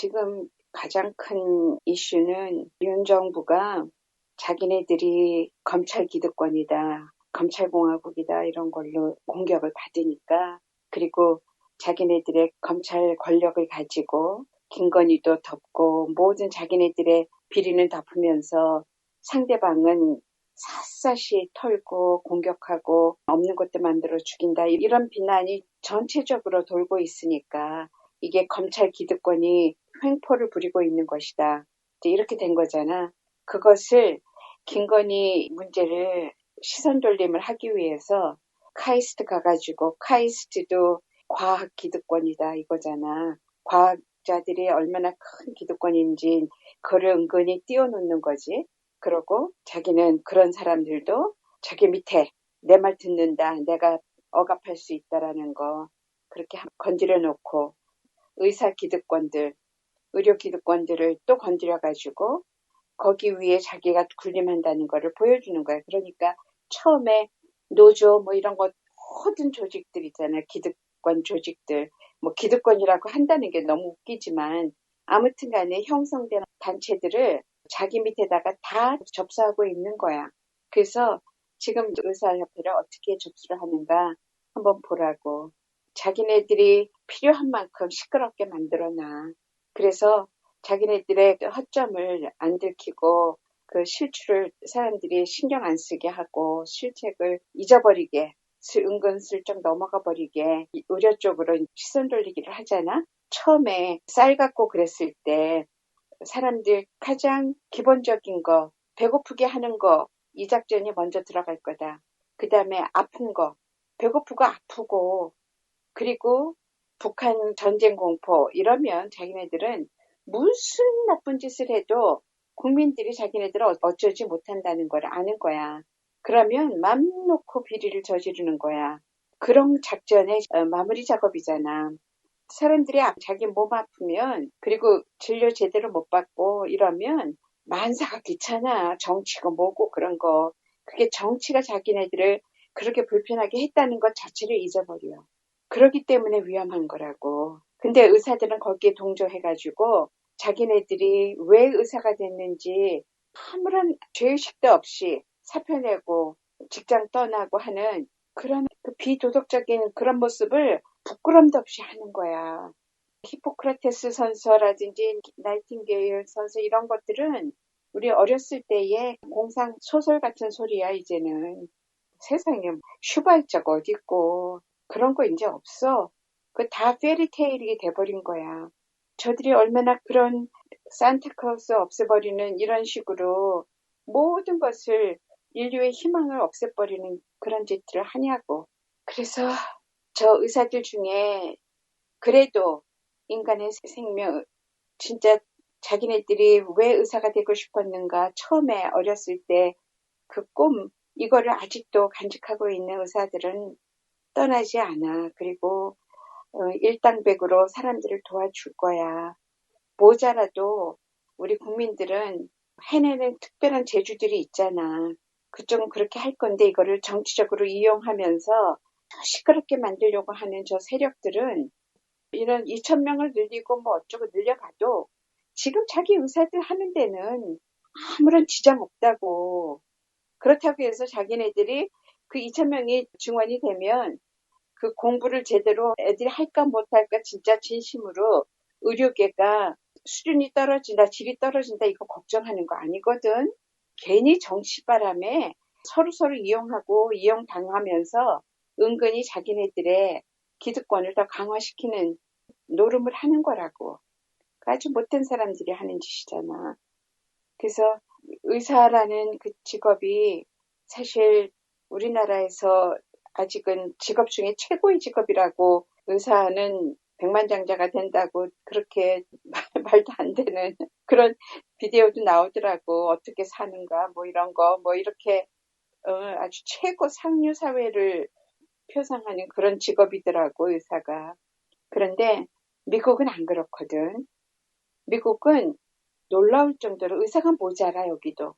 지금 가장 큰 이슈는 윤 정부가 자기네들이 검찰 기득권이다, 검찰공화국이다 이런 걸로 공격을 받으니까 그리고 자기네들의 검찰 권력을 가지고 김건희도 덮고 모든 자기네들의 비리는 덮으면서 상대방은 샅샅이 털고 공격하고 없는 것도 만들어 죽인다. 이런 비난이 전체적으로 돌고 있으니까 이게 검찰 기득권이 횡포를 부리고 있는 것이다. 이렇게 된 거잖아. 그것을 김건희 문제를 시선 돌림을 하기 위해서 카이스트 가가지고 카이스트도 과학 기득권이다 이거잖아. 과학자들이 얼마나 큰 기득권인지 그를 은근히 띄워놓는 거지. 그러고 자기는 그런 사람들도 자기 밑에 내 말 듣는다. 내가 억압할 수 있다라는 거 그렇게 건드려 놓고 의사 기득권들, 의료 기득권들을 또 건드려 가지고 거기 위에 자기가 군림한다는 것을 보여주는 거야. 그러니까 처음에 노조 뭐 이런 것 모든 조직들 있잖아요. 기득권 조직들. 뭐 기득권이라고 한다는 게 너무 웃기지만 아무튼 간에 형성된 단체들을 자기 밑에다가 다 접수하고 있는 거야. 그래서 지금 의사협회를 어떻게 접수를 하는가 한번 보라고. 자기네들이 필요한 만큼 시끄럽게 만들어놔. 그래서 자기네들의 허점을 안 들키고 그 실추를 사람들이 신경 안 쓰게 하고 실책을 잊어버리게 은근슬쩍 넘어가 버리게 의료 쪽으로 시선 돌리기를 하잖아. 처음에 쌀 갖고 그랬을 때 사람들 가장 기본적인 거 배고프게 하는 거 이 작전이 먼저 들어갈 거다. 그 다음에 아픈 거 배고프고 아프고 그리고 북한 전쟁 공포 이러면 자기네들은 무슨 나쁜 짓을 해도 국민들이 자기네들을 어쩌지 못한다는 걸 아는 거야. 그러면 맘 놓고 비리를 저지르는 거야. 그런 작전의 어, 마무리 작업이잖아. 사람들이 자기 몸 아프면 그리고 진료 제대로 못 받고 이러면 만사가 귀찮아. 정치가 뭐고 그런 거. 그게 정치가 자기네들을 그렇게 불편하게 했다는 것 자체를 잊어버려. 그러기 때문에 위험한 거라고. 근데 의사들은 거기에 동조해가지고 자기네들이 왜 의사가 됐는지 아무런 죄의식도 없이 사표 내고 직장 떠나고 하는 그런 그 비도덕적인 그런 모습을 부끄럼도 없이 하는 거야. 히포크라테스 선서라든지 나이팅게일 선서 이런 것들은 우리 어렸을 때의 공상 소설 같은 소리야 이제는 세상에 어디 있고 그런 거 이제 없어. 그 다 페리테일이 돼버린 거야. 저들이 얼마나 그런 산타클로스 없애버리는 이런 식으로 모든 것을 인류의 희망을 없애버리는 그런 짓들을 하냐고. 그래서 저 의사들 중에 그래도 인간의 생명, 진짜 자기네들이 왜 의사가 되고 싶었는가 처음에 어렸을 때 그 꿈, 이거를 아직도 간직하고 있는 의사들은 떠나지 않아. 그리고 어, 일당백으로 사람들을 도와줄 거야. 모자라도 우리 국민들은 해내는 특별한 재주들이 있잖아. 그쪽은 그렇게 할 건데 이거를 정치적으로 이용하면서 시끄럽게 만들려고 하는 저 세력들은 이런 2천 명을 늘리고 뭐 어쩌고 늘려가도 지금 자기 의사들 하는 데는 아무런 지장 없다고. 그렇다고 해서 자기네들이 그 2천 명이 중원이 되면 그 공부를 제대로 애들이 할까 못할까 진짜 진심으로 의료계가 수준이 떨어진다, 질이 떨어진다 이거 걱정하는 거 아니거든. 괜히 정치 바람에 서로서로 이용하고 이용당하면서 은근히 자기네들의 기득권을 더 강화시키는 노름을 하는 거라고. 아주 못된 사람들이 하는 짓이잖아. 그래서 의사라는 그 직업이 사실 우리나라에서 아직은 직업 중에 최고의 직업이라고 의사는 백만장자가 된다고 그렇게 말 도 안 되는 그런 비디오도 나오더라고. 어떻게 사는가 뭐 이런 거 뭐 이렇게 어, 아주 최고 상류 사회를 표상하는 그런 직업이더라고 의사가. 그런데 미국은 안 그렇거든. 미국은 놀라울 정도로 의사가 모자라 여기도.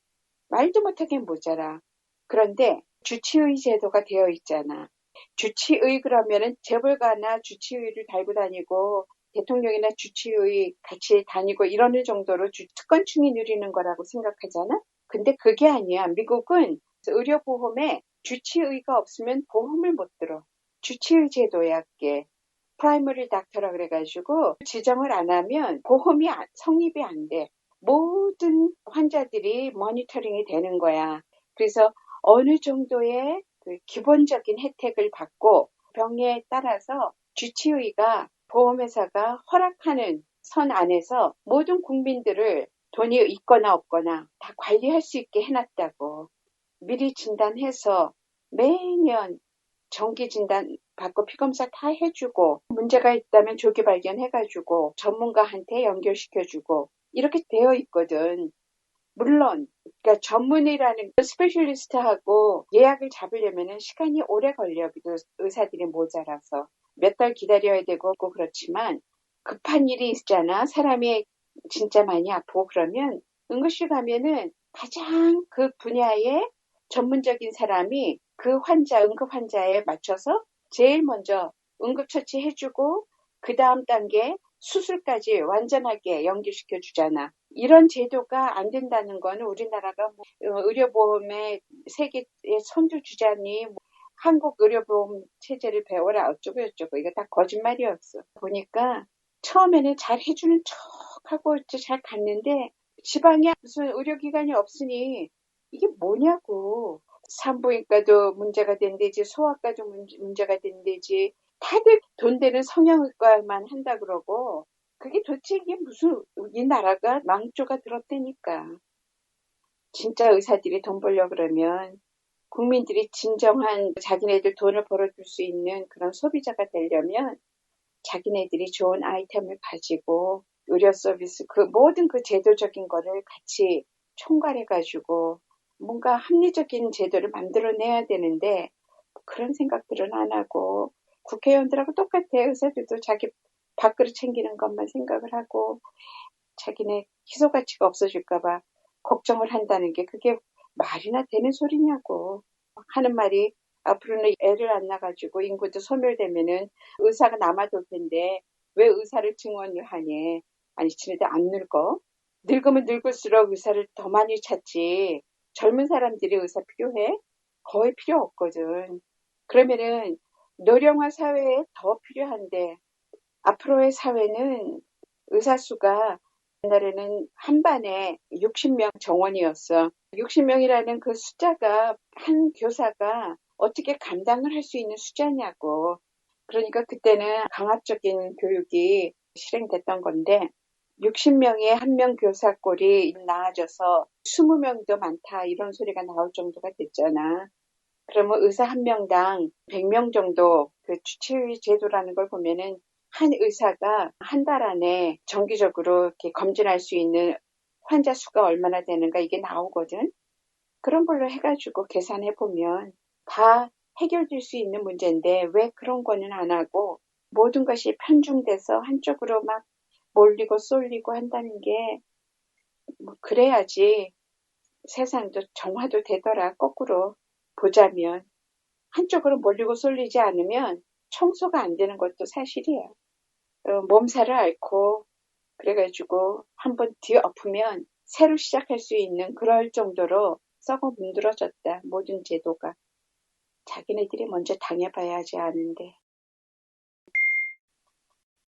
말도 못하게 모자라. 그런데 주치의 제도가 되어 있잖아. 주치의 그러면은 재벌가나 주치의를 달고 다니고 대통령이나 주치의 같이 다니고 이러는 정도로 주- 특권층이 누리는 거라고 생각하잖아? 근데 그게 아니야. 미국은 의료보험에 주치의가 없으면 보험을 못 들어. 주치의 제도야, 그게. 프라이머리 닥터라 그래가지고 지정을 안 하면 보험이 안- 성립이 안 돼. 모든 환자들이 모니터링이 되는 거야. 그래서 어느 정도의 그 기본적인 혜택을 받고 병에 따라서 주치의가 보험회사가 허락하는 선 안에서 모든 국민들을 돈이 있거나 없거나 다 관리할 수 있게 해놨다고. 미리 진단해서 매년 정기 진단 받고 피검사 다 해주고 문제가 있다면 조기 발견해가지고 전문가한테 연결시켜주고 이렇게 되어 있거든. 물론 그러니까 전문의라는 그 스페셜리스트하고 예약을 잡으려면 시간이 오래 걸려. 그 의사들이 모자라서 몇 달 기다려야 되고 그렇지만 급한 일이 있잖아. 사람이 진짜 많이 아프고 그러면 응급실 가면은 가장 그 분야의 전문적인 사람이 그 환자, 응급 환자에 맞춰서 제일 먼저 응급처치 해주고 그 다음 단계 수술까지 완전하게 연기시켜 주잖아. 이런 제도가 안 된다는 거는 우리나라가 뭐 의료보험의 세계의 선두 주자니 뭐 한국 의료보험 체제를 배워라 어쩌고 저쩌고 이거 다 거짓말이었어. 보니까 처음에는 잘 해주는 척 하고 잘 갔는데 지방에 무슨 의료기관이 없으니 이게 뭐냐고. 산부인과도 문제가 된대지 소아과도 문제가 된대지 다들 돈 되는 성형외과만 한다 그러고 그게 도대체 이게 무슨 이 나라가 망조가 들었다니까. 진짜 의사들이 돈 벌려 그러면 국민들이 진정한 자기네들 돈을 벌어줄 수 있는 그런 소비자가 되려면 자기네들이 좋은 아이템을 가지고 의료 서비스 그 모든 그 제도적인 거를 같이 총괄해 가지고 뭔가 합리적인 제도를 만들어내야 되는데 그런 생각들은 안 하고 국회의원들하고 똑같아 의사들도 자기 밥그릇 챙기는 것만 생각을 하고 자기네 희소 가치가 없어질까봐 걱정을 한다는 게 그게 말이나 되는 소리냐고 하는 말이 앞으로는 애를 안 낳아가지고 인구도 소멸되면은 의사가 남아돌 텐데 왜 의사를 증원을 하니? 아니 지네들 안 늙어? 늙으면 늙을수록 의사를 더 많이 찾지. 젊은 사람들이 의사 필요해? 거의 필요 없거든. 그러면은 노령화 사회에 더 필요한데 앞으로의 사회는 의사 수가 옛날에는 한 반에 60명 정원이었어. 60명이라는 그 숫자가 한 교사가 어떻게 감당을 할 수 있는 숫자냐고. 그러니까 그때는 강압적인 교육이 실행됐던 건데 60명의 한명 교사 꼴이 나아져서 20명도 많다 이런 소리가 나올 정도가 됐잖아. 그러면 의사 한 명당 100명 정도 그 주치의 제도라는 걸 보면은 한 의사가 한 달 안에 정기적으로 이렇게 검진할 수 있는 환자 수가 얼마나 되는가 이게 나오거든. 그런 걸로 해가지고 계산해 보면 다 해결될 수 있는 문제인데 왜 그런 거는 안 하고 모든 것이 편중돼서 한쪽으로 막 몰리고 쏠리고 한다는 게 뭐 그래야지 세상도 정화도 되더라 거꾸로 보자면 한쪽으로 몰리고 쏠리지 않으면 청소가 안 되는 것도 사실이에요. 어, 몸살을 앓고 그래가지고 한번 뒤엎으면 새로 시작할 수 있는 그럴 정도로 썩어 문드러졌다. 모든 제도가. 자기네들이 먼저 당해봐야 하지 않은데.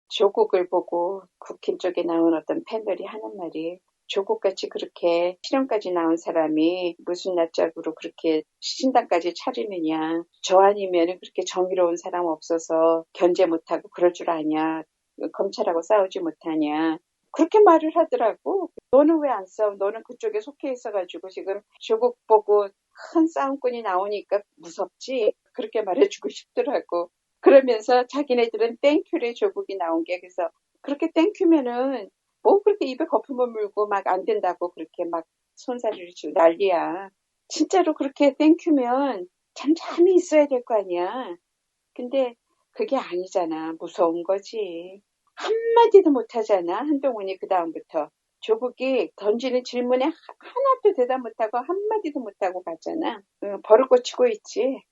조국을 보고 국힘 쪽에 나온 어떤 팬들이 하는 말이 조국같이 그렇게 실현까지 나온 사람이 무슨 낯짝으로 그렇게 신당까지 차리느냐. 저 아니면 그렇게 정의로운 사람 없어서 견제 못하고 그럴 줄 아냐. 검찰하고 싸우지 못하냐. 그렇게 말을 하더라고. 너는 왜 안 싸워? 너는 그쪽에 속해 있어가지고 지금 조국 보고 큰 싸움꾼이 나오니까 무섭지? 그렇게 말해주고 싶더라고. 그러면서 자기네들은 땡큐래 조국이 나온 게 그래서 그렇게 땡큐면은 뭐 그렇게 입에 거품을 물고 막 안 된다고 그렇게 막 손사리를 치고 난리야. 진짜로 그렇게 땡큐면 잠잠히 있어야 될 거 아니야. 근데 그게 아니잖아. 무서운 거지. 한마디도 못하잖아. 한동훈이 그 다음부터. 조국이 던지는 질문에 하나도 대답 못하고 한마디도 못하고 갔잖아. 버릇 고치고 있지.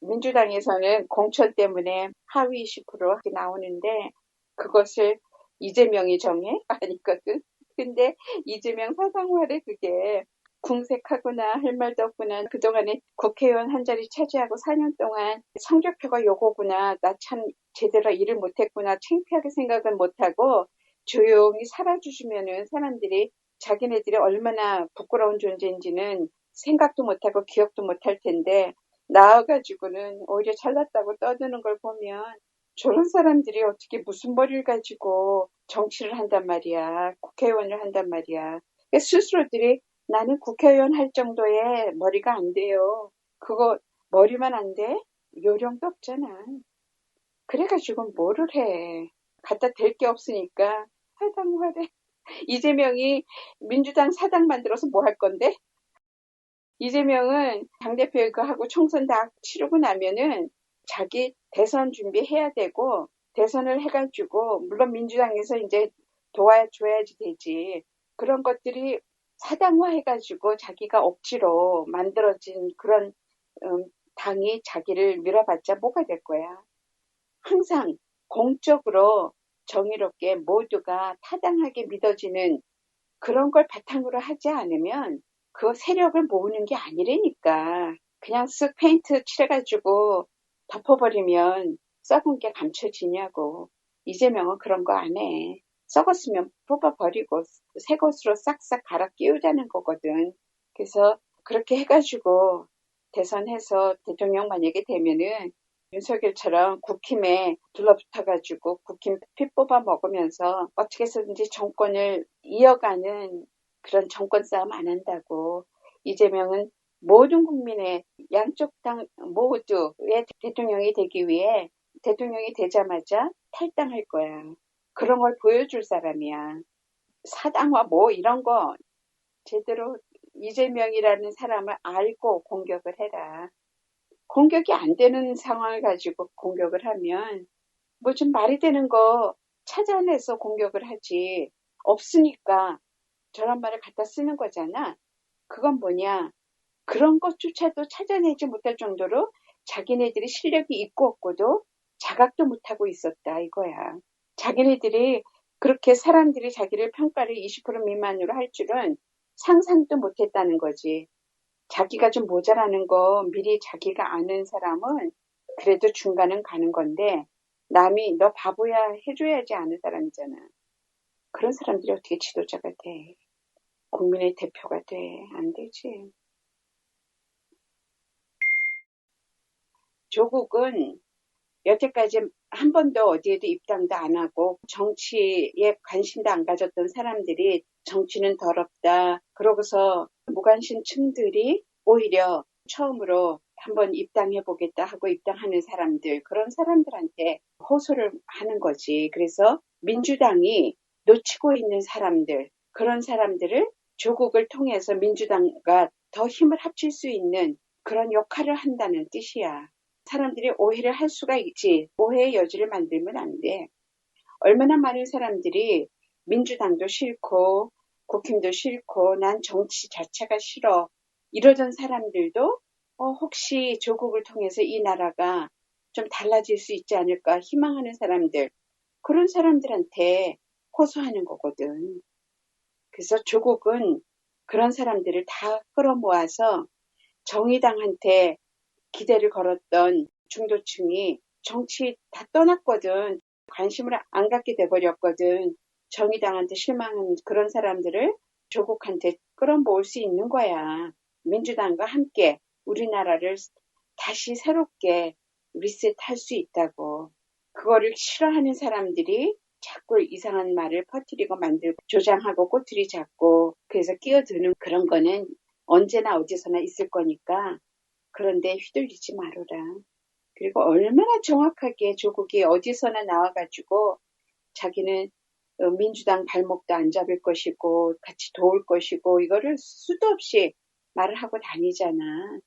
민주당에서는 공천 때문에 하위 20% 나오는데 그것을 이재명이 정해? 아니거든. 근데 이재명 사상활에 그게 궁색하구나 할 말도 없구나 그동안에 국회의원 한 자리 차지하고 4년 동안 성적표가 요거구나 나 참 제대로 일을 못했구나 창피하게 생각은 못하고 조용히 살아주시면은 사람들이 자기네들이 얼마나 부끄러운 존재인지는 생각도 못하고 기억도 못할 텐데 나와가지고는 오히려 잘났다고 떠드는 걸 보면 저런 사람들이 어떻게 무슨 머리를 가지고 정치를 한단 말이야. 국회의원을 한단 말이야. 스스로들이 나는 국회의원 할 정도의 머리가 안 돼요. 그거 머리만 안 돼? 요령도 없잖아. 그래가지고 뭐를 해. 갖다 댈 게 없으니까 사당화래. 이재명이 민주당 사당 만들어서 뭐 할 건데? 이재명은 당대표 이거 하고 총선 다 치르고 나면은 자기 대선 준비해야 되고 대선을 해가지고 물론 민주당에서 이제 도와줘야지 되지 그런 것들이 사당화 해가지고 자기가 억지로 만들어진 그런 음, 당이 자기를 밀어봤자 뭐가 될 거야. 항상 공적으로 정의롭게 모두가 타당하게 믿어지는 그런 걸 바탕으로 하지 않으면 그 세력을 모으는 게 아니라니까. 그냥 쓱 페인트 칠해가지고 덮어버리면 썩은 게 감춰지냐고. 이재명은 그런 거 안 해. 썩었으면 뽑아버리고 새 것으로 싹싹 갈아 끼우자는 거거든. 그래서 그렇게 해가지고 대선해서 대통령 만약에 되면은 윤석열처럼 국힘에 둘러붙어가지고 국힘 피 뽑아 먹으면서 어떻게 해서든지 정권을 이어가는 그런 정권 싸움 안 한다고. 이재명은 모든 국민의 양쪽 당 모두의 대통령이 되기 위해 대통령이 되자마자 탈당할 거야. 그런 걸 보여줄 사람이야. 사당화 뭐 이런 거 제대로 이재명이라는 사람을 알고 공격을 해라. 공격이 안 되는 상황을 가지고 공격을 하면 뭐 좀 말이 되는 거 찾아내서 공격을 하지. 없으니까 저런 말을 갖다 쓰는 거잖아. 그건 뭐냐. 그런 것조차도 찾아내지 못할 정도로 자기네들이 실력이 있고 없고도 자각도 못하고 있었다 이거야. 자기네들이 그렇게 사람들이 자기를 평가를 20% 미만으로 할 줄은 상상도 못했다는 거지. 자기가 좀 모자라는 거 미리 자기가 아는 사람은 그래도 중간은 가는 건데 남이 너 바보야 해줘야지 아는 사람이잖아. 그런 사람들이 어떻게 지도자가 돼? 국민의 대표가 돼? 안 되지. 조국은 여태까지 한 번도 어디에도 입당도 안 하고 정치에 관심도 안 가졌던 사람들이 정치는 더럽다. 그러고서 무관심 층들이 오히려 처음으로 한번 입당해 보겠다 하고 입당하는 사람들 그런 사람들한테 호소를 하는 거지. 그래서 민주당이 놓치고 있는 사람들 그런 사람들을 조국을 통해서 민주당과 더 힘을 합칠 수 있는 그런 역할을 한다는 뜻이야. 사람들이 오해를 할 수가 있지. 오해의 여지를 만들면 안 돼. 얼마나 많은 사람들이 민주당도 싫고 국힘도 싫고 난 정치 자체가 싫어. 이러던 사람들도 어, 혹시 조국을 통해서 이 나라가 좀 달라질 수 있지 않을까 희망하는 사람들 그런 사람들한테 호소하는 거거든. 그래서 조국은 그런 사람들을 다 끌어모아서 정의당한테 기대를 걸었던 중도층이 정치 다 떠났거든. 관심을 안 갖게 돼버렸거든. 정의당한테 실망한 그런 사람들을 조국한테 끌어모을 수 있는 거야. 민주당과 함께 우리나라를 다시 새롭게 리셋할 수 있다고. 그거를 싫어하는 사람들이 자꾸 이상한 말을 퍼뜨리고 만들고 조장하고 꼬투리 잡고 그래서 끼어드는 그런 거는 언제나 어디서나 있을 거니까 그런데 휘둘리지 말아라. 그리고 얼마나 정확하게 조국이 어디서나 나와가지고 자기는 어, 민주당 발목도 안 잡을 것이고 같이 도울 것이고 이거를 수도 없이 말을 하고 다니잖아.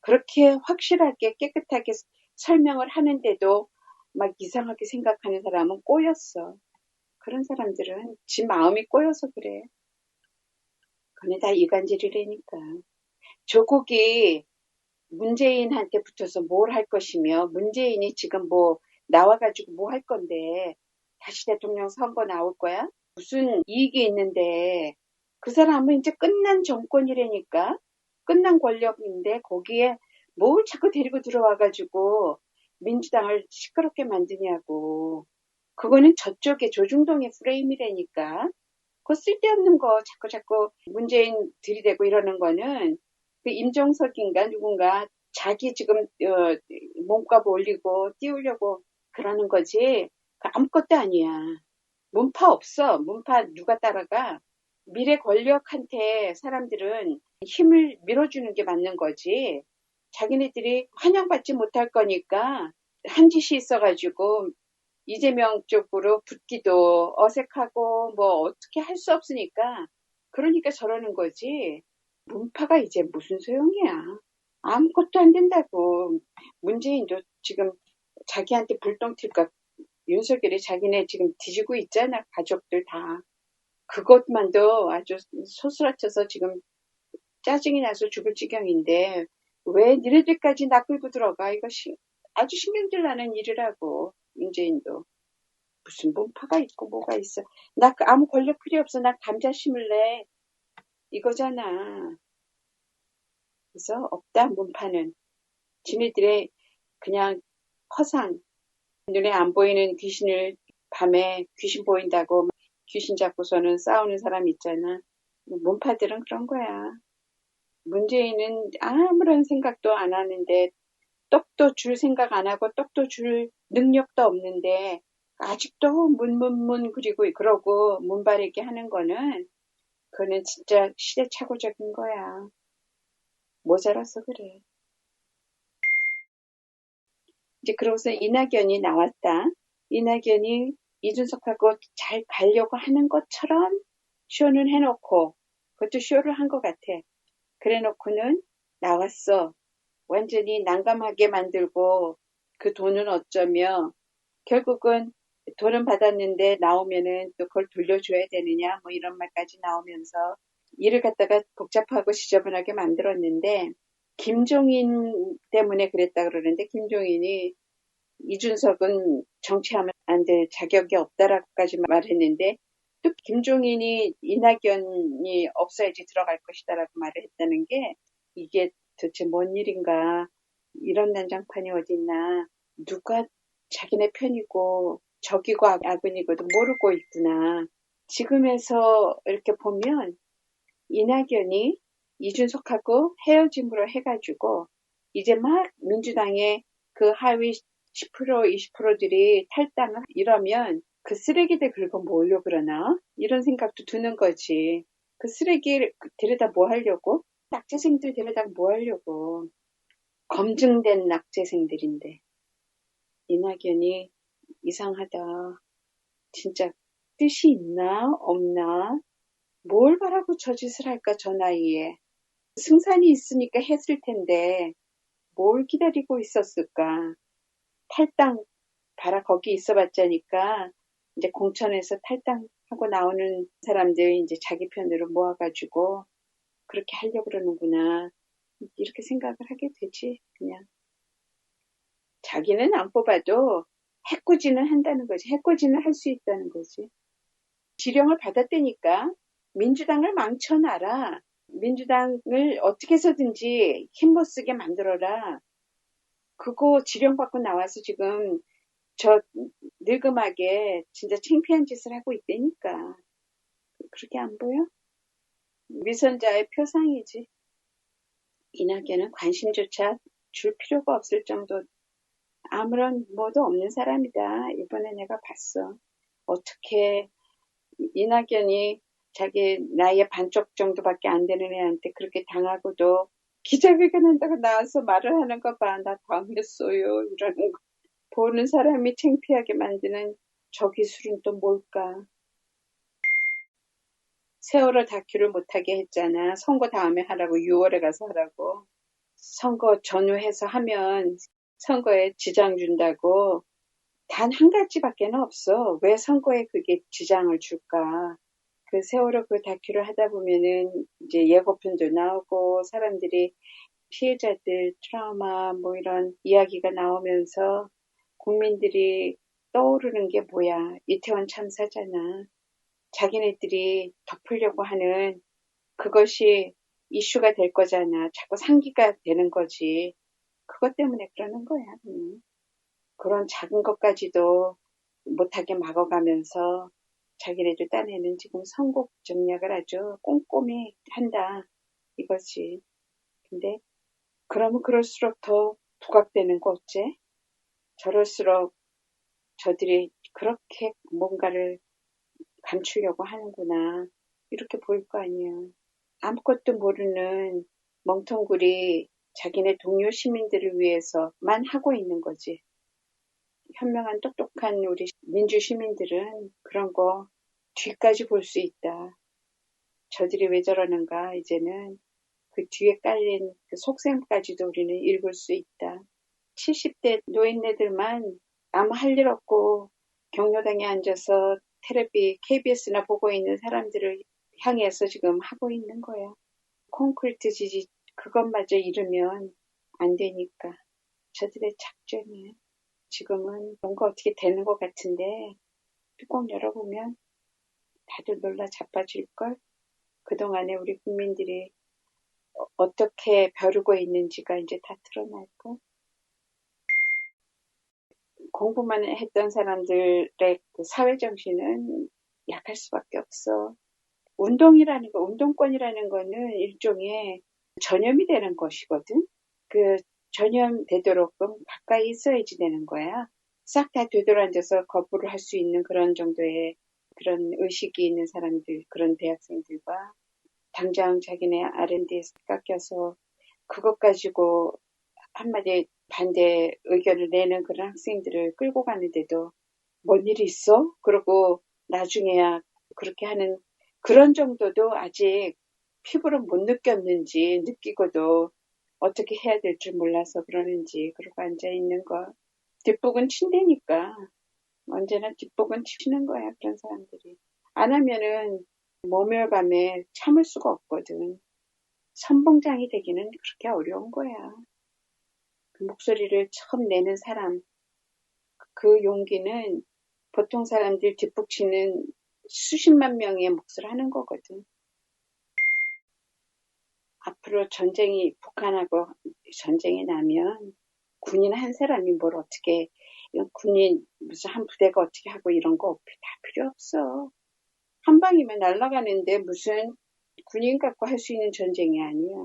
그렇게 확실하게 깨끗하게 설명을 하는데도 막 이상하게 생각하는 사람은 꼬였어. 그런 사람들은 지 마음이 꼬여서 그래. 그네 다 이간질이라니까. 조국이 문재인한테 붙어서 뭘 할 것이며 문재인이 지금 뭐 나와가지고 뭐 할 건데 다시 대통령 선거 나올 거야? 무슨 이익이 있는데 그 사람은 이제 끝난 정권이라니까? 끝난 권력인데 거기에 뭘 자꾸 데리고 들어와가지고 민주당을 시끄럽게 만드냐고. 그거는 저쪽에 조중동의 프레임이라니까. 그 쓸데없는 거 자꾸 자꾸 문재인 들이대고 이러는 거는 그 임종석인가 누군가 자기 지금 어, 몸값 올리고 띄우려고 그러는 거지 그 아무것도 아니야. 문파 없어. 문파 누가 따라가? 미래 권력한테 사람들은 힘을 밀어주는 게 맞는 거지. 자기네들이 환영받지 못할 거니까 한 짓이 있어가지고 이재명 쪽으로 붙기도 어색하고 뭐 어떻게 할 수 없으니까 그러니까 저러는 거지. 문파가 이제 무슨 소용이야. 아무것도 안 된다고. 문재인도 지금 자기한테 불똥 튈까 윤석열이 자기네 지금 뒤지고 있잖아. 가족들 다. 그것만도 아주 소스라쳐서 지금 짜증이 나서 죽을 지경인데 왜 니네들까지 나 끌고 들어가? 이것이 아주 신경질 나는 일이라고. 문재인도. 무슨 문파가 있고 뭐가 있어. 나그 아무 권력 필요 없어. 나 감자 심을래. 이거잖아. 그래서 없다 문파는. 지네들의 그냥 허상. 눈에 안 보이는 귀신을 밤에 귀신 보인다고 귀신 잡고서는 싸우는 사람 있잖아. 문파들은 그런 거야. 문재인은 아무런 생각도 안 하는데 떡도 줄 생각 안 하고 떡도 줄 능력도 없는데 아직도 문문문 그리고 그러고 문바르게 하는 거는 그는 진짜 시대착오적인 거야. 모자라서 그래. 이제 그러고서 이낙연이 나왔다. 이낙연이 이준석하고 잘 가려고 하는 것처럼 쇼는 해놓고 그것도 쇼를 한 것 같아. 그래 놓고는 나왔어. 완전히 난감하게 만들고 그 돈은 어쩌며 결국은 돈은 받았는데 나오면은 또 그걸 돌려줘야 되느냐 뭐 이런 말까지 나오면서 일을 갖다가 복잡하고 지저분하게 만들었는데 김종인 때문에 그랬다 그러는데 김종인이 이준석은 정치하면 안 될 자격이 없다라고까지 말했는데 또 김종인이 이낙연이 없어야지 들어갈 것이다라고 말을 했다는 게 이게 도대체 뭔 일인가 이런 난장판이 어딨나 누가 자기네 편이고 적이고 아군이고도 모르고 있구나. 지금에서 이렇게 보면 이낙연이 이준석하고 헤어짐으로 해가지고 이제 막 민주당의 그 하위 10% 20%들이 탈당을 이러면 그 쓰레기들 긁어 모으려 그러나 이런 생각도 드는 거지. 그 쓰레기 데려다 뭐 하려고? 낙제생들 데려다 뭐 하려고? 검증된 낙제생들인데 이낙연이 이상하다. 진짜 뜻이 있나 없나? 뭘 바라고 저 짓을 할까 저 나이에. 승산이 있으니까 했을 텐데 뭘 기다리고 있었을까. 탈당 바라 거기 있어 봤자니까 이제 공천에서 탈당하고 나오는 사람들 이제 자기 편으로 모아가지고 그렇게 하려고 그러는구나. 이렇게 생각을 하게 되지, 그냥. 자기는 안 뽑아도 해코지는 한다는 거지. 해코지는 할 수 있다는 거지. 지령을 받았다니까 민주당을 망쳐놔라. 민주당을 어떻게 해서든지 힘못 쓰게 만들어라. 그거 지령받고 나와서 지금 저 늙음하게 진짜 창피한 짓을 하고 있다니까. 그렇게 안 보여? 위선자의 표상이지. 이낙연은 관심조차 줄 필요가 없을 정도 아무런 뭐도 없는 사람이다. 이번에 내가 봤어. 어떻게 이낙연이 자기 나이의 반쪽 정도밖에 안 되는 애한테 그렇게 당하고도 기자회견 한다고 나와서 말을 하는 거 봐. 나 당했어요. 이러는 거. 보는 사람이 창피하게 만드는 저 기술은 또 뭘까? 세월호 다큐를 못하게 했잖아. 선거 다음에 하라고 6월에 가서 하라고. 선거 전후해서 하면 선거에 지장 준다고 단 한 가지밖에 없어. 왜 선거에 그게 지장을 줄까? 그 세월호 그 다큐를 하다 보면은 이제 예고편도 나오고 사람들이 피해자들 트라우마 뭐 이런 이야기가 나오면서 국민들이 떠오르는 게 뭐야. 이태원 참사잖아. 자기네들이 덮으려고 하는 그것이 이슈가 될 거잖아. 자꾸 상기가 되는 거지. 그것 때문에 그러는 거야. 음. 그런 작은 것까지도 못하게 막아가면서 자기네들 딴에는 지금 선곡 전략을 아주 꼼꼼히 한다. 이것이. 근데 그러면 그럴수록 더 부각되는 거 어째? 저럴수록 저들이 그렇게 뭔가를 감추려고 하는구나. 이렇게 보일 거 아니야. 아무것도 모르는 멍텅구리 자기네 동료 시민들을 위해서만 하고 있는 거지. 현명한 똑똑한 우리 민주 시민들은 그런 거 뒤까지 볼 수 있다. 저들이 왜 저러는가 이제는 그 뒤에 깔린 그 속셈까지도 우리는 읽을 수 있다. 70대 노인네들만 아무 할 일 없고 경로당에 앉아서 테레비 KBS나 보고 있는 사람들을 향해서 지금 하고 있는 거야. 콘크리트 지지 그것마저 잃으면 안 되니까 저들의 작전이야. 지금은 뭔가 어떻게 되는 것 같은데 뚜껑 열어보면 다들 놀라 자빠질걸? 그동안에 우리 국민들이 어, 어떻게 벼르고 있는지가 이제 다 드러날걸? 공부만 했던 사람들의 그 사회정신은 약할 수밖에 없어. 운동이라는 거, 운동권이라는 거는 일종의 전염이 되는 것이거든. 그 전염되도록 가까이 있어야지 되는 거야. 싹 다 되돌아앉아서 거부를 할 수 있는 그런 정도의 그런 의식이 있는 사람들, 그런 대학생들과 당장 자기네 R&D에서 깎여서 그것 가지고 한마디 반대 의견을 내는 그런 학생들을 끌고 가는데도 뭔 일이 있어? 그러고 나중에야 그렇게 하는 그런 정도도 아직 피부로 못 느꼈는지 느끼고도 어떻게 해야 될 줄 몰라서 그러는지 그러고 앉아 있는 거. 뒷북은 친대니까 언제나 뒷북은 치는 거야 그런 사람들이. 안 하면은 모멸감에 참을 수가 없거든. 선봉장이 되기는 그렇게 어려운 거야. 그 목소리를 처음 내는 사람, 그 용기는 보통 사람들 뒷북치는 수십만 명의 몫을 하는 거거든. 앞으로 전쟁이 북한하고 전쟁이 나면 군인 한 사람이 뭘 어떻게 군인 무슨 한 부대가 어떻게 하고 이런 거 다 필요 없어. 한 방이면 날아가는데 무슨 군인 갖고 할 수 있는 전쟁이 아니야.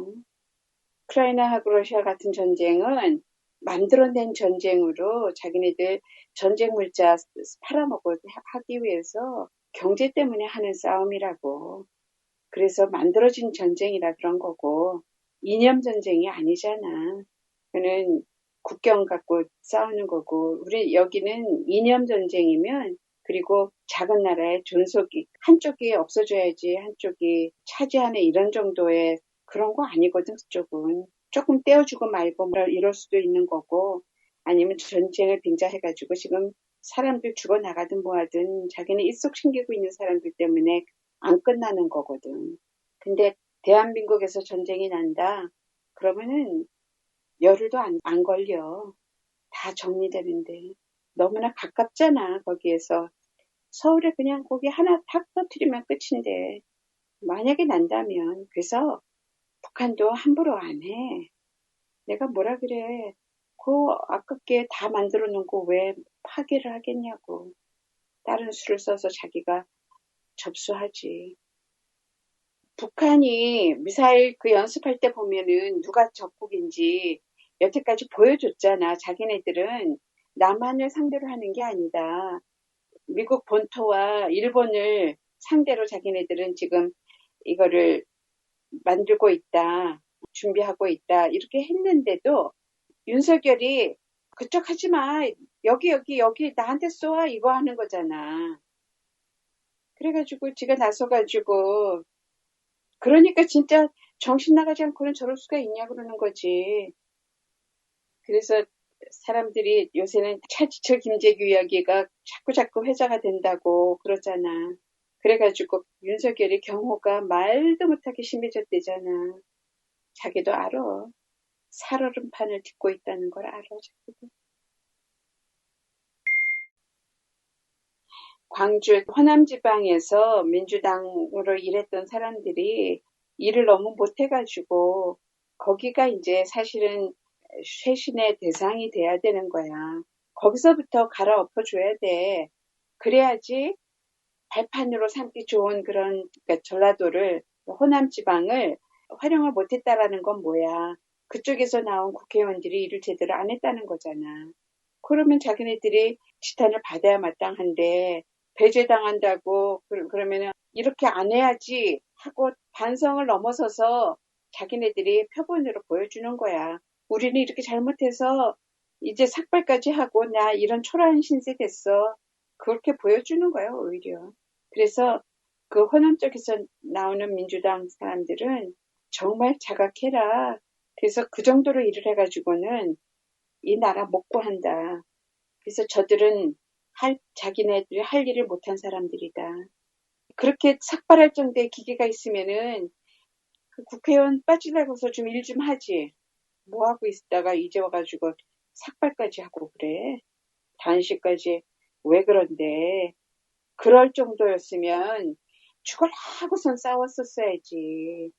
우크라이나하고 러시아 같은 전쟁은 만들어낸 전쟁으로 자기네들 전쟁 물자 팔아먹고 하기 위해서 경제 때문에 하는 싸움이라고. 그래서 만들어진 전쟁이라 그런 거고 이념 전쟁이 아니잖아. 그는 국경 갖고 싸우는 거고 우리 여기는 이념 전쟁이면 그리고 작은 나라의 존속이 한쪽이 없어져야지 한쪽이 차지하는 이런 정도의 그런 거 아니거든 그쪽은 조금 떼어주고 말고 뭐 이럴 수도 있는 거고 아니면 전쟁을 빙자해가지고 지금 사람들 죽어 나가든 뭐하든 자기는 입속 챙기고 있는 사람들 때문에 안 끝나는 거거든. 근데 대한민국에서 전쟁이 난다. 그러면은 열흘도 안, 안 걸려. 다 정리되는데. 너무나 가깝잖아, 거기에서. 서울에 그냥 거기 하나 탁 터트리면 끝인데. 만약에 난다면. 그래서 북한도 함부로 안 해. 내가 뭐라 그래. 그 아깝게 다 만들어 놓고 왜 파괴를 하겠냐고. 다른 수를 써서 자기가 접수하지. 북한이 미사일 그 연습할 때 보면은 누가 적국인지 여태까지 보여줬잖아. 자기네들은 남한을 상대로 하는 게 아니다. 미국 본토와 일본을 상대로 자기네들은 지금 이거를 만들고 있다. 준비하고 있다. 이렇게 했는데도 윤석열이 그쪽 하지 마. 여기, 여기, 여기 나한테 쏘아. 이거 하는 거잖아. 그래가지고 지가 나서가지고 그러니까 진짜 정신 나가지 않고는 저럴 수가 있냐 그러는 거지. 그래서 사람들이 요새는 차지철 김재규 이야기가 자꾸 자꾸 회자가 된다고 그러잖아. 그래가지고 윤석열이 경호가 말도 못하게 심해졌대잖아. 자기도 알아. 살얼음판을 딛고 있다는 걸 알아, 자기들. 광주 호남 지방에서 민주당으로 일했던 사람들이 일을 너무 못해가지고 거기가 이제 사실은 쇄신의 대상이 돼야 되는 거야. 거기서부터 갈아엎어줘야 돼. 그래야지 발판으로 삼기 좋은 그런 그러니까 전라도를 호남 지방을 활용을 못했다라는 건 뭐야? 그쪽에서 나온 국회의원들이 일을 제대로 안 했다는 거잖아. 그러면 자기네들이 지탄을 받아야 마땅한데 배제당한다고 그러면 이렇게 안 해야지 하고 반성을 넘어서서 자기네들이 표본으로 보여주는 거야. 우리는 이렇게 잘못해서 이제 삭발까지 하고 나 이런 초라한 신세 됐어. 그렇게 보여주는 거예요, 오히려. 그래서 그 호남 쪽에서 나오는 민주당 사람들은 정말 자각해라. 그래서 그 정도로 일을 해가지고는 이 나라 못 구한다. 그래서 저들은 할, 자기네들이 할 일을 못한 사람들이다. 그렇게 삭발할 정도의 기계가 있으면은 그 국회의원 빠지라고서 좀 일좀 하지. 뭐 하고 있다가 이제 와가지고 삭발까지 하고 그래. 단식까지 왜 그런데 그럴 정도였으면 죽을라고선 싸웠었어야지.